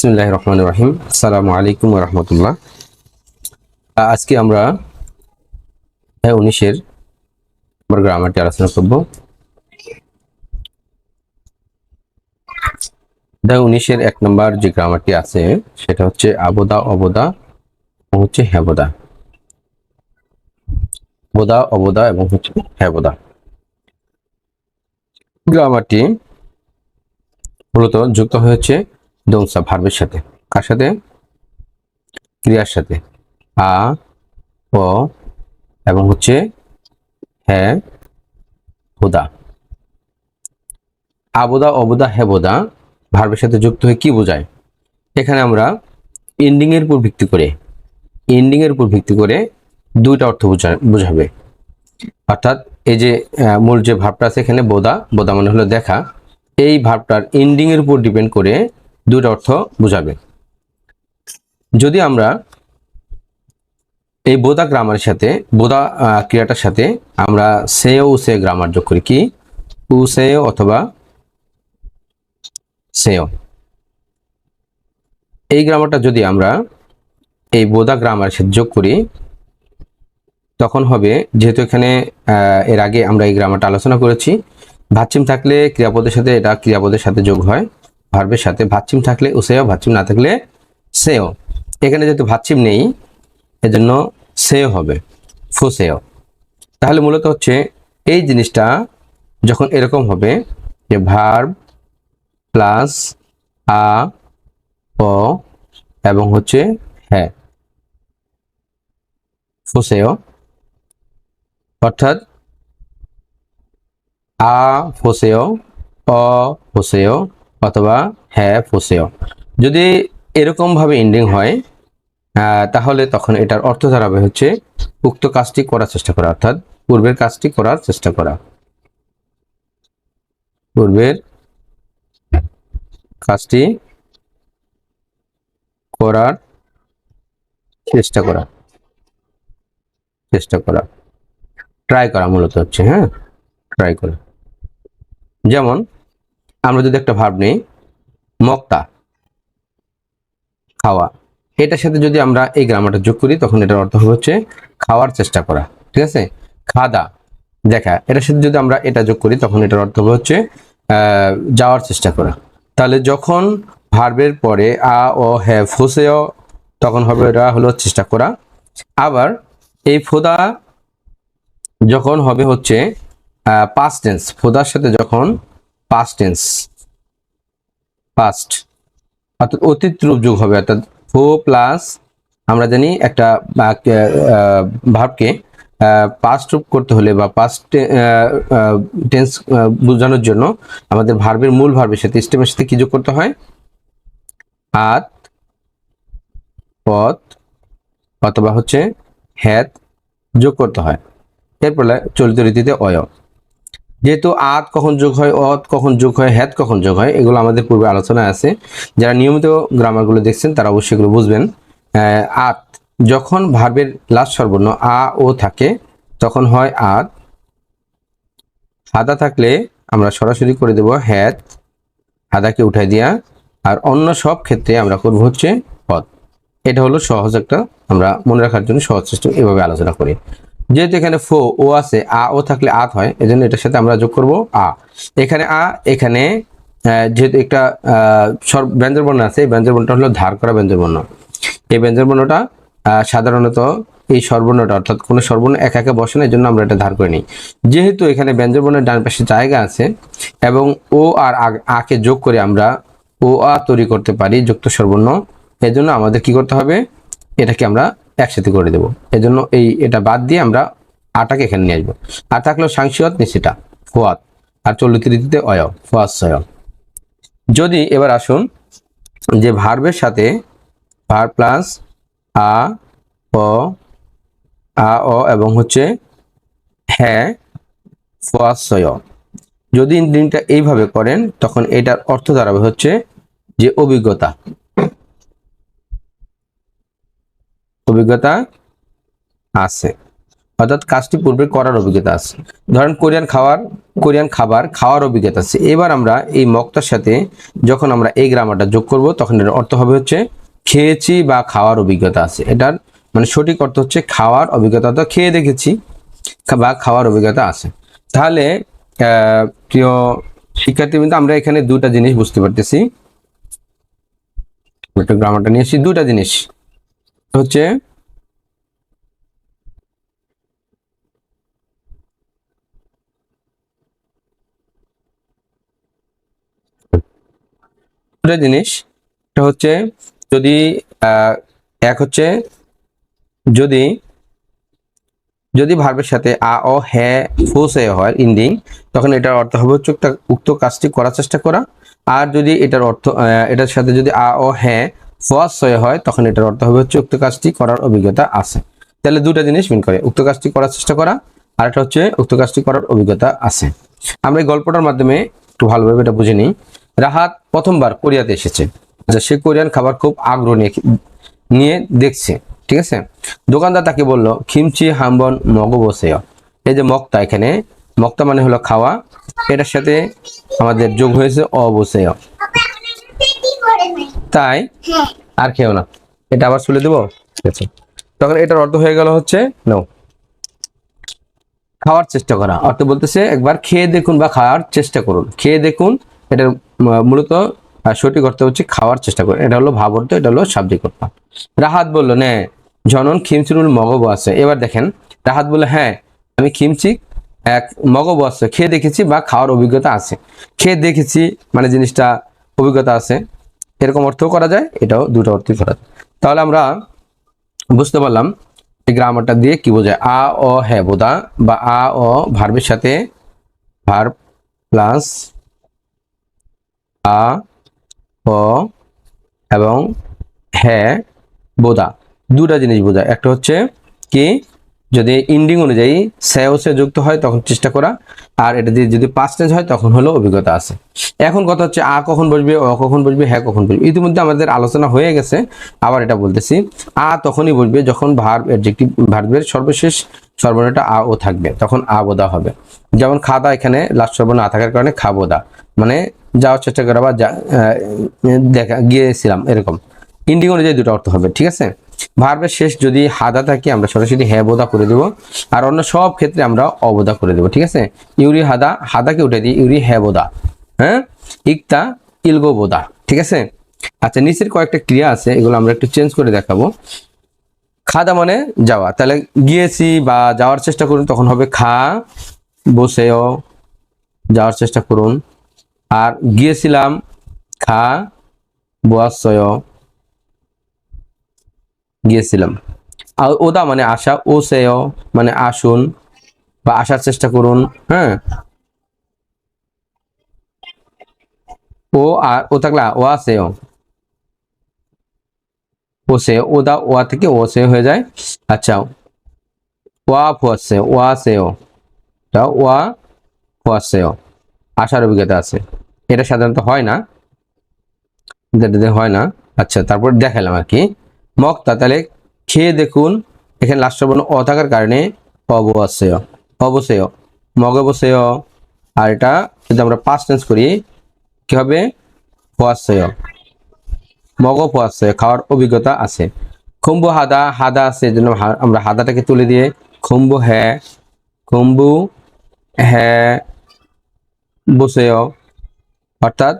বিসমুল্লাহ রহমান রহিম আসসালামু আলাইকুম রহমতুল্লাহ আজকে আমরা হ্যাঁ উনিশের আমরা গ্রামারটি আলোচনা করব। দা উনিশের এক নম্বর যে গ্রামারটি আছে, সেটা হচ্ছে আবদা, অবদা এবং হচ্ছে হ্যাবদা বোদা, অবদা এবং হচ্ছে হ্যাবদা গ্রামারটি মূলত যুক্ত হয়েছে দোংসা ভার্বের সাথে। কার সাথে? ক্রিয়ার সাথে। আ, ও, এবং হচ্ছে হ্যাঁ বোদা। আবোদা অবোদা হেবোদা ভার্বের সাথে যুক্ত হয়ে কি বোঝায়? এখানে আমরা এন্ডিং এর উপর ভিত্তি করে এন্ডিং এর উপর ভিত্তি করে দুইটা অর্থ বোঝা, বোঝাবে। অর্থাৎ এই যে মূল যে ভাবটা আছে এখানে বোদা বোদা মানে হলো দেখা। এই ভাবটার এন্ডিং এর উপর ডিপেন্ড করে দুইটা অর্থ বোঝাবে। যদি আমরা এই বোদা গ্রামারের সাথে, বোদা ক্রিয়াটার সাথে আমরা সে ও সে গ্রামার যোগ করি কি? উ, সে অথবা সেও এই গ্রামারটা যদি আমরা এই বোদা গ্রামারের সাথে যোগ করি, তখন হবে, যেহেতু এখানে এর আগে আমরা এই গ্রামারটা আলোচনা করেছি ভাচ্ছিম থাকলে ক্রিয়াপদের সাথে এটা ক্রিয়াপদের সাথে যোগ হয়। ভার্বের সাথে ভাচ্ছিম থাকলে উসেও ভাচ্ছিম না থাকলে সেও। এখানে যেহেতু ভাচ্ছিম নেই, এজন্য সেও হবে ফুসেও তাহলে মূলত হচ্ছে এই জিনিসটা যখন এরকম হবে যে ভার্ব প্লাস আ ও এবং হচ্ছে হ্যাঁ ফুসেও অর্থাৎ আ ফোসেও অ ফোসেও অথবা হ্যাঁ ফোসেও যদি এরকম ভাবে এন্ডিং হয় তাহলে তখন এটার অর্থ দাঁড়াবে হচ্ছে উক্ত কাজটি করার চেষ্টা করা, অর্থাৎ পূর্বের কাজটি করার চেষ্টা করা। পূর্বের কাজটি করার চেষ্টা করা। চেষ্টা করা। ট্রাই করা মূলত হচ্ছে হ্যাঁ? ট্রাই করা। যেমন আমরা যদি একটা ভাব নেই, মক্তা, খাওয়া, এটার সাথে যদি আমরা এই গ্রামারটা যোগ করি, তখন এটার অর্থ হচ্ছে খাওয়ার চেষ্টা করা, ঠিক আছে? খাদা দেখা, এটার সাথে যদি আমরা এটা যোগ করি, তখন এটার অর্থ হচ্ছে যাওয়ার চেষ্টা করা। তাহলে যখন ভার্বের পরে আ ও হ্যাঁ ফুসেও তখন হবে এটা হলো চেষ্টা করা। আবার এই ফোদা যখন হবে হচ্ছে পাস্ট টেন্স ফোদার সাথে যখন পাস্ট টেন্স পাস্ট অর্থাৎ অতীত রূপ যোগ হবে, অর্থাৎ ফো প্লাস আমরা জানি একটা ভাবকে পাস্ট রূপ করতে হলে বা পাস্ট টেন্স বোঝানোর জন্য আমাদের ভার্বের মূল ভার্বের সাথে স্টেমের সাথে কি যোগ করতে হয়? আত, পথ অথবা হচ্ছে হ্যাত যোগ করতে হয়। এরপর চলিত রীতিতে অয়। যেহেতু আত কখন যোগ হয়, অত কখন যোগ হয় হ্যাত কখন যোগ হয়, এগুলো আমাদের পূর্বে আলোচনায় আছে। যারা নিয়মিত গ্রামারগুলো দেখছেন, তারা অবশ্যই এগুলো বুঝবেন। আত, যখন ভার্বের লাস্ট সর্বর্ণ, আ, ও থাকে, তখন হয় আত। হাদা থাকলে আমরা সরাসরি করে দেব হ্যাত হাদাকে উঠাই দিয়া, আর অন্য সব ক্ষেত্রে আমরা করব হচ্ছে পদ। এটা হলো সহজ একটা, আমরা মনে রাখার জন্য সহজ সিস্টেম এভাবে আলোচনা করি। যেহেতু এখানে ফো ও আছে আ ও থাকলে আত হয় এজন্য এটার সাথে আমরা যোগ করব আ। এখানে আ এখানে যেহেতু একটা আহ, স্বর ব্যঞ্জন বর্ণ আছে এই ব্যঞ্জন বর্ণটা হলো ধার করা ব্যঞ্জন বর্ণ এই ব্যঞ্জন বর্ণটা সাধারণত এই স্বরবর্ণটা অর্থাৎ কোনো স্বরবর্ণ এক একে বসে না জন্য আমরা এটা ধার করে নিই। যেহেতু এখানে ব্যঞ্জন বর্ণের ডান পাশে জায়গা আছে এবং ও আর আকে যোগ করে আমরা ও আ তৈরি করতে পারি যুক্ত স্বরবর্ণ এজন্য আমাদের কি করতে হবে এটাকে আমরা একসাথে করে দেব। এজন্য এই এটা বাদ দিয়ে আমরা আটাকে এখানে নিয়ে আসব। আর থাকল সাংসিয়ত নিচেটা ফোয়াত আর চল্লিত রীতিতে অয় ফোয়াত সয় যদি এবার আসুন যে ভার্বের সাথে ভার প্লাস আ ও আ ও এবং হচ্ছে হ্যাঁ ফোয়াশয় যদি দিনটা এইভাবে করেন, তখন এটার অর্থ দাঁড়াবে হচ্ছে যে অভিজ্ঞতা। অভিজ্ঞতা আছে। অর্থাৎ কাজটি পূর্বে করার অভিজ্ঞতা আছে। ধরেন কোরিয়ান খাবার কোরিয়ান খাবার খাওয়ার অভিজ্ঞতা আছে। এবার আমরা এই মক্তার সাথে যখন আমরা এই গ্রামারটা যোগ করব, তখন এর অর্থ হবে হচ্ছে খেয়েছি বা খাওয়ার অভিজ্ঞতা আছে। এটার মানে সঠিক অর্থ হচ্ছে খাওয়ার অভিজ্ঞতা তো খেয়ে দেখেছি বা খাওয়ার অভিজ্ঞতা আছে। তাহলে প্রিয় শিক্ষার্থী কিন্তু আমরা এখানে দুটা জিনিস বুঝতে পারতেছি। একটু গ্রামারটা নিয়ে দুটা জিনিস হচ্ছে জিনিস। একটা হচ্ছে যদি এক হচ্ছে যদি যদি ভার্বের সাথে আ ও হ্যাঁ ফোসে হয় ইন্ডিং, তখন এটার অর্থ হবে হচ্ছে উক্ত- কাজটি করার চেষ্টা করা। আর যদি এটার অর্থ এটার সাথে যদি আ ও হ্যাঁ ফোয়াস হয় তখন এটার অর্থ হবে হচ্ছে উক্ত কাজটি করার অভিজ্ঞতা আছে। তাহলে দুটা জিনিস মিন করে, উক্ত কাজটি করার চেষ্টা করা, আর একটা হচ্ছে উক্ত কাজটি করার অভিজ্ঞতা আছে। আমরা এই গল্পটার মাধ্যমে একটু ভালোভাবে এটা বুঝে নিই। রাহাত প্রথমবার কোরিয়াতে এসেছে। আচ্ছা সে কোরিয়ান খাবার খুব আগ্রহ নিয়ে নিয়ে দেখছে, ঠিক আছে? দোকানদার তাকে বলল, খিমচি, হাম্বন মগ বসেয় এই যে মক্তা এখানে মক্তা মানে হলো খাওয়া, এটার সাথে আমাদের যোগ হয়েছে অবসেয়। তাই হ্যাঁ। আর খেও না। এটা আবার চলে দেবো? ঠিক আছে। তখন এটার অর্থ হয়ে গেল হচ্ছে নো খাওয়ার চেষ্টা করা। অর্থ বলতেছে একবার খেয়ে দেখুন বা খাওয়ার চেষ্টা করুন। খেয়ে দেখুন এটার মূলত সঠিক অর্থ হচ্ছে খাওয়ার চেষ্টা করুন এটা হলো ভাব অর্থ এটা হলো শাব্দিক অর্থ রাহাত বলল নে জনন খিমচিরুল মগব আছে। এবার দেখেন রাহাত বলল হ্যাঁ আমি খিমচি এক মগব আছে। খেয়ে দেখেছি বা খাওয়ার অভিজ্ঞতা আছে। খেয়ে দেখেছি মানে জিনিসটা অভিজ্ঞতা আছে। এরকম অর্থও করা যায়, এটাও দুটো অর্থই করা যায়। তাহলে আমরা বুঝতে পারলাম এই গ্রামারটা দিয়ে কি বোঝায়। আ, অ হ্যাঁ বোধা, বা আ, অ ভার্বের সাথে ভার্ব প্লাস আ, অ এবং হ্যাঁ বোধা। দুটা জিনিস বোঝায়। একটা হচ্ছে কি যদি ইন্ডিং অনুযায়ী সেও সে যুক্ত হয়, তখন চেষ্টা করা। আর এটা দিয়ে যদি পাঁচ টেন্স হয়, তখন হলো অভিজ্ঞতা আছে। এখন কথা হচ্ছে আ কখন বসবে, অ কখন বসবে হ্যাঁ কখন বসবে। ইতিমধ্যে আমাদের আলোচনা হয়ে গেছে, আবার এটা বলতেছি। আ তখনই বসবে যখন ভার্ব অ্যাডজেক্টিভ ভার্বের সর্বশেষ সর্বনামটা আ ও থাকবে। তখন আ বোদা হবে। যেমন খাদা এখানে লাস্ট সর্বনাম না থাকার কারণে খাবোদা মানে যাওয়ার চেষ্টা করা বা দেখা, গিয়েছিলাম, এরকম। ইন্ডিং অনুযায়ী দুটো অর্থ হবে, ঠিক আছে? ভার্বের শেষ যদি হাদা থাকে, আমরা সরাসরি হ্যাঁ বোদা করে দেবো। আর অন্য সব ক্ষেত্রে আমরা অবোদা করে দেবো, ঠিক আছে? ইউরি হাদা, হাদাকে উঠে দিই, ইউরি হ্যাঁ বোদা হ্যাঁ? ইকতা, ইলগো বোদা, ঠিক আছে? আচ্ছা নিচের কয়েকটা ক্রিয়া আছে, এগুলো আমরা একটু চেঞ্জ করে দেখাবো। খাদা মানে যাওয়া, তাহলে গিয়েছি বা যাওয়ার চেষ্টা করুন, তখন হবে খা, বসেও যাওয়ার চেষ্টা করুন। আর গিয়েছিলাম, খা বোয়াশয় গিয়েছিলাম। আর ওদা মানে আসা ও সেও মানে আসুন বা আসার চেষ্টা করুন হ্যাঁ। ও আর ও থাকলা, ও আসেও ও সে ওদা ওয়া থেকে ও সে হয়ে যায়। আচ্ছা ওয়া ফুয়াশে ওয়া সেও তা ওয়া ফুয়াশেও আসার অভিজ্ঞতা আছে। এটা সাধারণত হয় না। হয় না। আচ্ছা তারপর দেখালাম আর কি। মক্তা, তাহলে খেয়ে দেখুন, এখানে লাস্ট বর্ণ অ থাকার কারণে অবশ্যই মগ অবশ্যই আর এটা যদি আমরা পাঁচ টেন্স করি, কি হবে? ফোয়াশয় মগ ফোয়াশয় খাওয়ার অভিজ্ঞতা আছে। খুম্বু হাদা হাদা আছে জন্য আমরা হাদাটাকে তুলে দিয়ে খুম্বু হ্যাঁ খুম্বু হ্যাঁ বসেও অর্থাৎ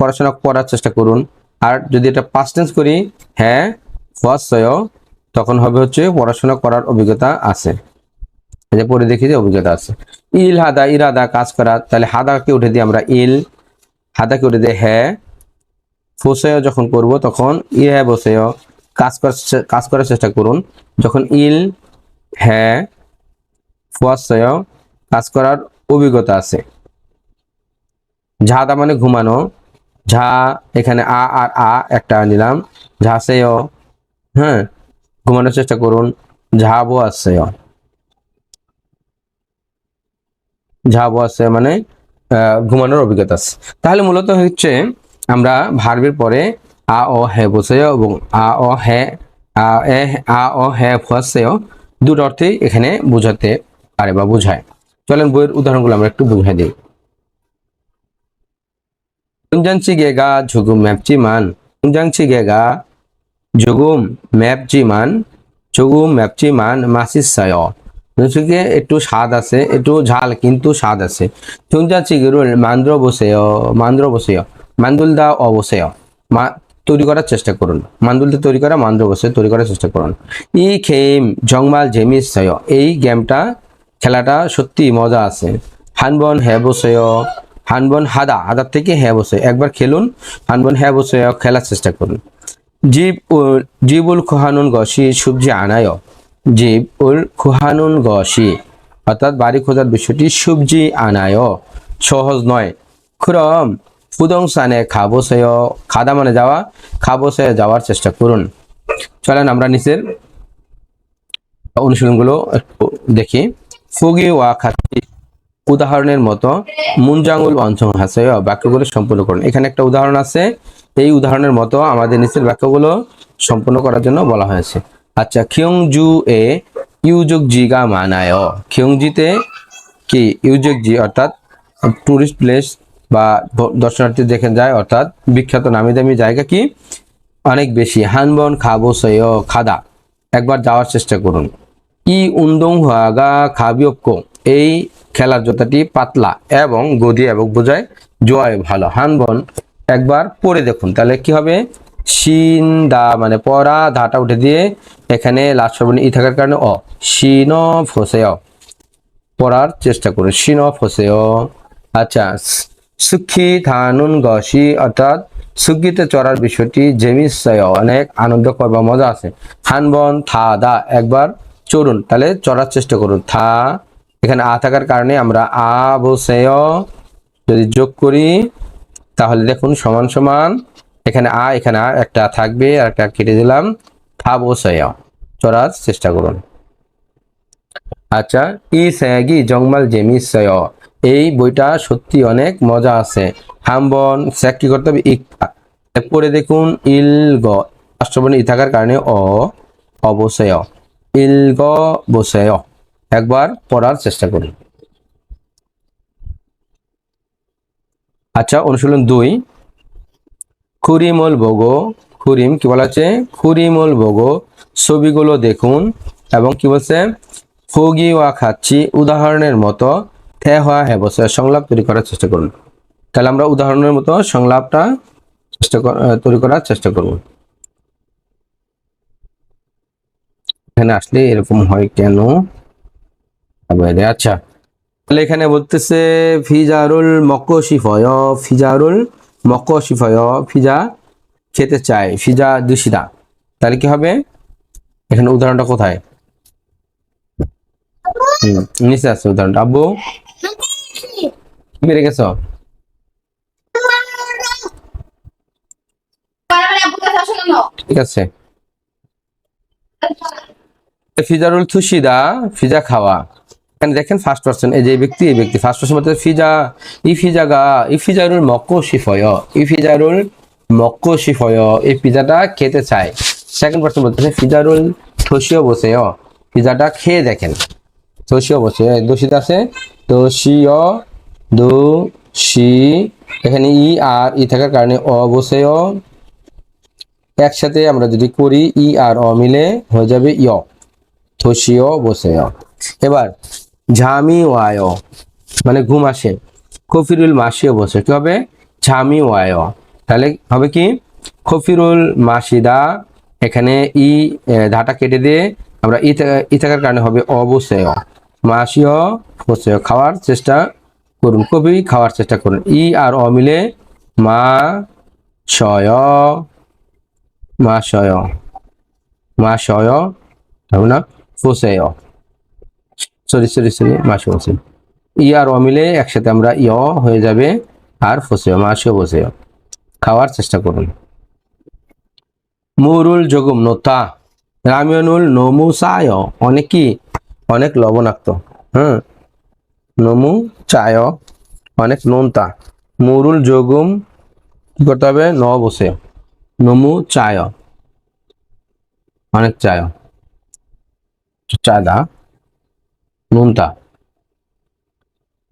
পড়াশোনা করার চেষ্টা করুন। আর যদি এটা পাস্ট টেন্স করি হ্যাঁ ফার্স্ট তখন হবে হচ্ছে পড়াশোনা করার অভিজ্ঞতা আছে। যে পড়ে দেখি যে অভিজ্ঞতা আছে। ইল, হাদা, ইরাদা, কাজ করা, তাহলে হাদাকে উঠে দিই আমরা ইল, হাদাকে উঠে দিয়ে হ্যাঁ। ফোসেও যখন করব, তখন ই হ্যাঁ বসেও কাজ করার কাজ করার চেষ্টা করুন। যখন ইল হ্যাঁ ফুয়াশয় কাজ করার অভিজ্ঞতা আছে। ঝাদা মানে ঘুমানো ঝা, এখানে আ আর আ একটা নিলাম। ঝাসেও হ্যাঁ ঘুমানোর চেষ্টা করুন। ঝাবো আছে ঝাবো আছে মানে ঘুমানোর অভিজ্ঞতা আছে। তাহলে মূলত হচ্ছে আমরা ভার্বের পরে আ ও হে বসেও এবং আ ও হে, আ, এ, আ ও হে ফুয়াশেও দুটো অর্থেই এখানে বোঝাতে পারে বা বোঝায়। চলেন বইয়ের উদাহরণগুলো আমরা একটু বুঝাই দিই 동장찌개가 조금 맵지만 동장찌개가 조금 맵지만 조금 맵지만 맛있어요. জনচিকে একটু স্বাদ আছে একটু ঝাল কিন্তু স্বাদ আছে 동장찌개를 만들어 보세요. 만들어 보세요. 만들다 어보세요. মা তৈরি করার চেষ্টা করুন মান্দুলতে তৈরি করা মান্দ্র বসে তৈরি করার চেষ্টা করুন ই গেম জংমাল জেমিসয় এই গেমটা খেলাটা সত্যি মজা আছে হানবন হ্যাঁ বসেয় হানবন হাদা, হাদার থেকে হ্যাঁ বসে। একবার খেলুন, হানবন হ্যাঁ বসে খেলার চেষ্টা করুন। জীব উল জীবুল খুহানুন গসি সবজি আনায়। জীব উল খুহানুন গসি, অর্থাৎ বাড়ি খোঁজার বিষয়টি সবজি আনায়। সহজ নয়। খুরম ফুদংসানে খাবসেয় খাদা মানে যাওয়া খাবসে যাওয়ার চেষ্টা করুন। চলেন আমরা নিচের অনুশীলনগুলো একটু দেখি। ফুগি ওয়া খাতি উদাহরণের মতো মুনজাঙ্গুল অঞ্চল হাসে বাক্যগুলো সম্পূর্ণ করুন। এখানে একটা উদাহরণ আছে, এই উদাহরণের মতো আমাদের নিচের বাক্যগুলো সম্পূর্ণ করার জন্য বলা হয়েছে। আচ্ছা খিয়ংজু এ ইউযোগ জিগা মানায়। খিয়ংজিতে কি? ইউযোগ জি অর্থাৎ টুরিস্ট প্লেস বা দর্শনার্থী দেখে যায়, অর্থাৎ বিখ্যাত নামি দামি জায়গা কি? অনেক বেশি। হানবন খাব সয় খাদা। একবার যাওয়ার চেষ্টা করুন। ই উন্দং হাগা খাবিয়ক্য এই খেলার জোতাটি পাতলা এবং গদি এবং বোঝায় জয় ভালো। হানবন একবার পরে দেখুন। তাহলে কি হবে? শিন, দা মানে পড়া ধাটা উঠে দিয়ে এখানে লাস্ট ই থাকার কারণে অ। শিন ফসে পড়ার চেষ্টা করুন। শিন ফসেও আচ্ছা সুখী থানুন গসি, অর্থাৎ সুখীতে চড়ার বিষয়টি জেমিসয় অনেক আনন্দ বা মজা আছে। হানবন থা, দা, একবার চড়ুন। তাহলে চড়ার চেষ্টা করুন। থা এখানে আ থাকার কারণে আমরা আ বসেয় যদি যোগ করি, তাহলে দেখুন সমান সমান, এখানে আ এখানে আ, একটা থাকবে আর একটা কেটে দিলাম, থা বসেয় চেষ্টা করুন। আচ্ছা ই স্যাগি জংমাল জেমিসয় এই বইটা সত্যি অনেক মজা আছে। হামবন স্যাক কি করতে হবে, ইকা পরে দেখুন, ইল, গ। রাষ্ট্রবর্ণ ই থাকার কারণে অ অবশ্যই ইল, গ বসেয় একবার পড়ার চেষ্টা করুন আচ্ছা অনুশীলন দুই। খুরিমল বগো, খুরিম কি বলা আছে খুরিমল বগো, ছবিগুলো দেখুন এবং কি বলছে? ফগি ওয়া খাচ্ছি, উদাহরণের মতো থে হওয়া হ্যাঁ বসে। সংলাপ তৈরি করার চেষ্টা করুন। তাহলে আমরা উদাহরণের মতো সংলাপটা চেষ্টা তৈরি করার চেষ্টা করব। এখানে আসলে এরকম হয় কেন? আবার আচ্ছা। তাহলে এখানে বলতেছে, ফিজারুল মকশিফয় ফিজারুল মকশিফয়, ফিজা খেতে চায়, ফিজা দুশিদা তাহলে কি হবে? এখানে উদাহরণটা কোথায়? নিচে আছে উদাহরণটা। আব্বু? বেড়ে গেছো? ঠিক আছে। ফিজারুল থুসিদা, ফিজা খাওয়া। এখানে দেখেন ফার্স্ট পার্সন এই যে ব্যক্তি, এই ব্যক্তি। ফার্স্ট পার্সন বলতে ফিজা ই ফিজাগা ই ফিজারুল মক্কো শিফয় এই পিজাটা খেতে চায়। সেকেন্ড পার্সন বলতেছে ফিজারুল থসিও বসে পিজাটা খেয়ে দেখেন। থসিও বসে দোষিত আছে? দোষিও দু সি এখানে ই আর, ই থাকার কারণে অ বসেও একসাথে আমরা যদি করি ই আর অ মিলে হয়ে যাবে ইয় থসিও বসে এবার ঝামি ওয়ায় মানে ঘুম আসে। কফিরুল মাসিও বসে কি হবে? ঝামি ওয়ায় তাহলে হবে কি? খফিরুল মাসিদা, এখানে ই ধাটা কেটে দিয়ে আমরা ই থাকার কারণে হবে অবশ্যই মাসিও বসে খাওয়ার চেষ্টা করুন কবি খাওয়ার চেষ্টা করুন। ই আর অ মিলে মা শয় মাশয় মাশয় হবে না? ফোসেয়। সরি সরি সরি মাসে বসে। ই আর অমিলে একসাথে আমরা ইয় হয়ে যাবে আর ফসেয় মাসেও বসেয় খাওয়ার চেষ্টা করুন। মুরুল যোগুম নোতা, রামিয়নুল নমু চায় অনেক কি অনেক লবণাক্ত হ্যাঁ নমু চায় অনেক নোনতা। মুরুল যোগুম কি করতে হবে? ন বসে নমু চায় অনেক চায় চাদা নুনটা।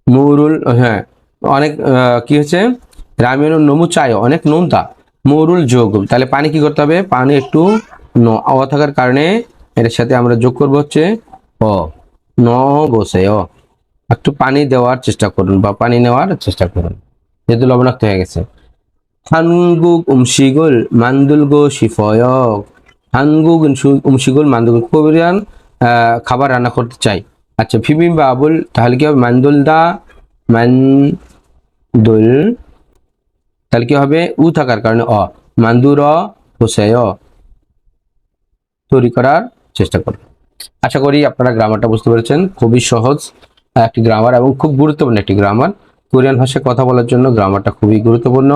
মৌরুল হ্যাঁ অনেক কি হচ্ছে? রামের নমু চায় অনেক নুনতা। মৌরুল যোগ। তাহলে পানি কি করতে হবে? পানি একটু ন, অ থাকার কারণে এর সাথে আমরা যোগ করব হচ্ছে অ। ন বসে, অ। একটু পানি দেওয়ার চেষ্টা করুন বা পানি নেওয়ার চেষ্টা করুন। যেহেতু লবণাক্ত হয়ে গেছে। হানগুক উমশিগুল মান্দুলগো শিফয়ক হানগুক উমশিগুল মান্দুল কবিরান খাবার রান্না করতে চাই। আচ্ছা বিবিম্বাবুল তাহলে কি হবে? মান্দুলদা মান্দুল, তাহলে কি হবে? উ থাকার কারণে অ। মান্দুর তৈরি করার চেষ্টা করুন আশা করি আপনারা গ্রামারটা বুঝতে পেরেছেন। খুবই সহজ একটি গ্রামার এবং খুব গুরুত্বপূর্ণ একটি গ্রামার কোরিয়ান ভাষায় কথা বলার জন্য গ্রামারটা খুবই গুরুত্বপূর্ণ।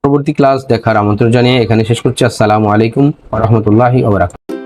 পরবর্তী ক্লাস দেখার আমন্ত্রণ জানিয়ে এখানে শেষ করছি। আসসালামু আলাইকুম রহমতুল্লাহি ওবরাকাত